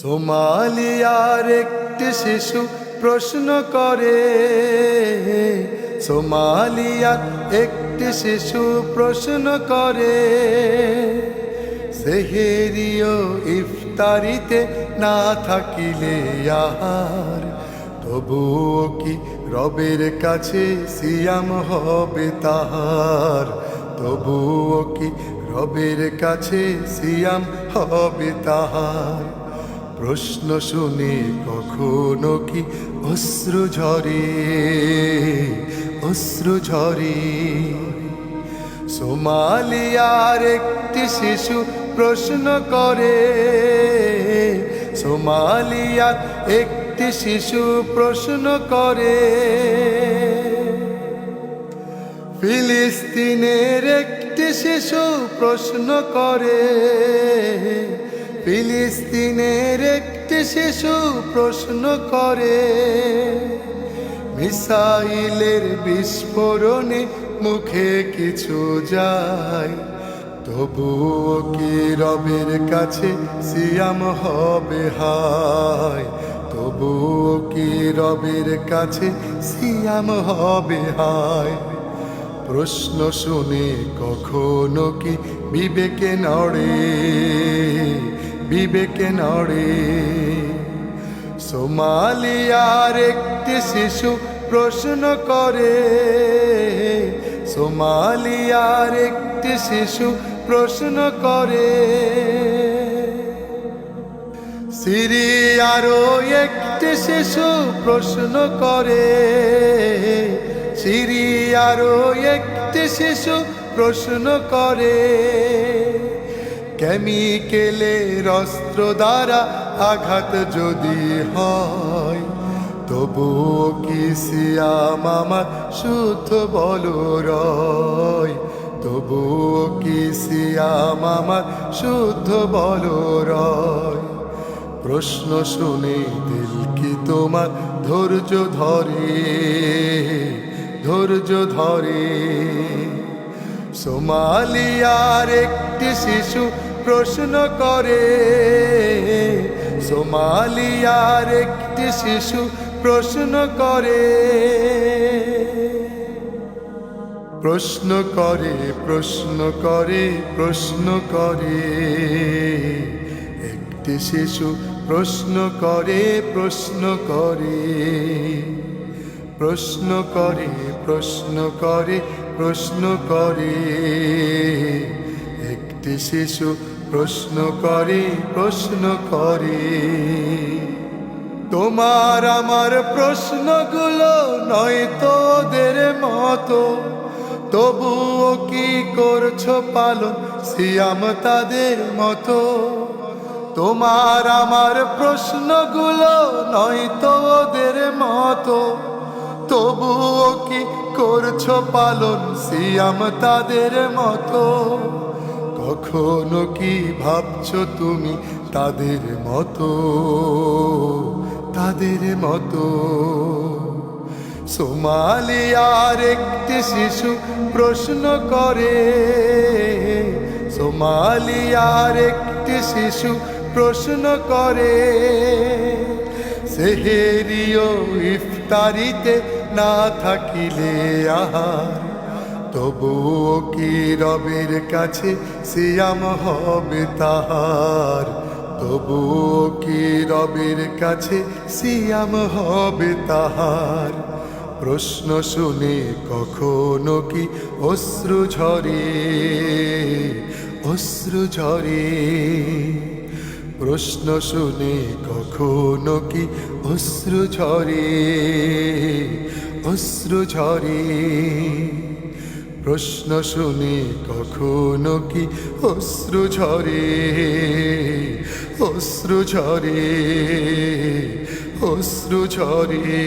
সোমালিয়ার একটি শিশু প্রশ্ন করে, সোমালিয়ার একটি শিশু প্রশ্ন করে, সেহেরিও ইফতারিতে না থাকিলে আহার, তবুও কি রবের কাছে সিয়াম হবে তাহার? তবুও কি রবের কাছে সিয়াম হবে তাহার? প্রশ্ন শুনে কখনো কি অশ্রু ঝরে? অশ্রু ঝরে। সোমালিয়ার একটি শিশু প্রশ্ন করে, সোমালিয়ার একটি শিশু প্রশ্ন করে, ফিলিস্তিনের একটি শিশু প্রশ্ন করে ফিলিস্তিনের একটি শিশু প্রশ্ন করে, মিসাইলের বিস্ফোরণে মুখে কিছু যায়, তবুও কি রবের কাছে সিয়াম হবে হায় তবুও কি রবের কাছে সিয়াম হবে হায় প্রশ্ন শুনে কখনো কি বিবেকে নড়ে? বিবেকে নড়ে। সোমালিয়ার একটি শিশু প্রশ্ন করে, সোমালিয়ার একটি শিশু প্রশ্ন করে, সিরিয়ারও একটি শিশু প্রশ্ন করে, সিরিয়ারও একটি শিশু প্রশ্ন করে। কেমিকেলের অস্ত্র দ্বারা আঘাত যদি হয় তবু কি সিয়াম আমার শুদ্ধ বল রয়? তবুও কি সিয়াম আমার শুদ্ধ বল রয়? প্রশ্ন শুনে দিল কি তোমার ধৈর্য ধরে? ধৈর্য ধরে। সোমালিয়ার একটি শিশু প্রশ্ন করে, সোমালিয়ার একটি শিশু প্রশ্ন করে। প্রশ্ন করে প্রশ্ন করে প্রশ্ন করে, একটি শিশু প্রশ্ন করে প্রশ্ন করে। প্রশ্ন করে প্রশ্ন করে প্রশ্ন করে, একটি শিশু প্রশ্ন করে প্রশ্ন করে। তোমার আমার প্রশ্নগুলো নয় তো ওদের মতো। তবুও কি করছ পালন? সিয়াম তাদের মতো। তোমার আমার প্রশ্নগুলো নয় তো ওদের মতো। তবুও কি করছ পালন? সিয়াম তাদের মতো। কখনো কি ভাবছ তুমি তাদের মতো? তাদের মতো। সোমালিয়ার একটি শিশু প্রশ্ন করে, সোমালিয়ার একটি শিশু প্রশ্ন করে, সেহেরিও ইফতারিতে না থাকিলে আহার তবুও কি রবের কাছে সিয়াম হবে তাহার? তবুও কি রবের কাছে সিয়াম হবে তাহার? প্রশ্ন শুনে কখনো কি অশ্রু ঝরে? অশ্রু ঝরে। প্রশ্ন শুনে কখনো কি অশ্রু ঝরে? অশ্রু ঝরে। প্রশ্ন শুনে কখনো কি অশ্রু ঝরে? অশ্রু ঝরে অশ্রু ঝরে।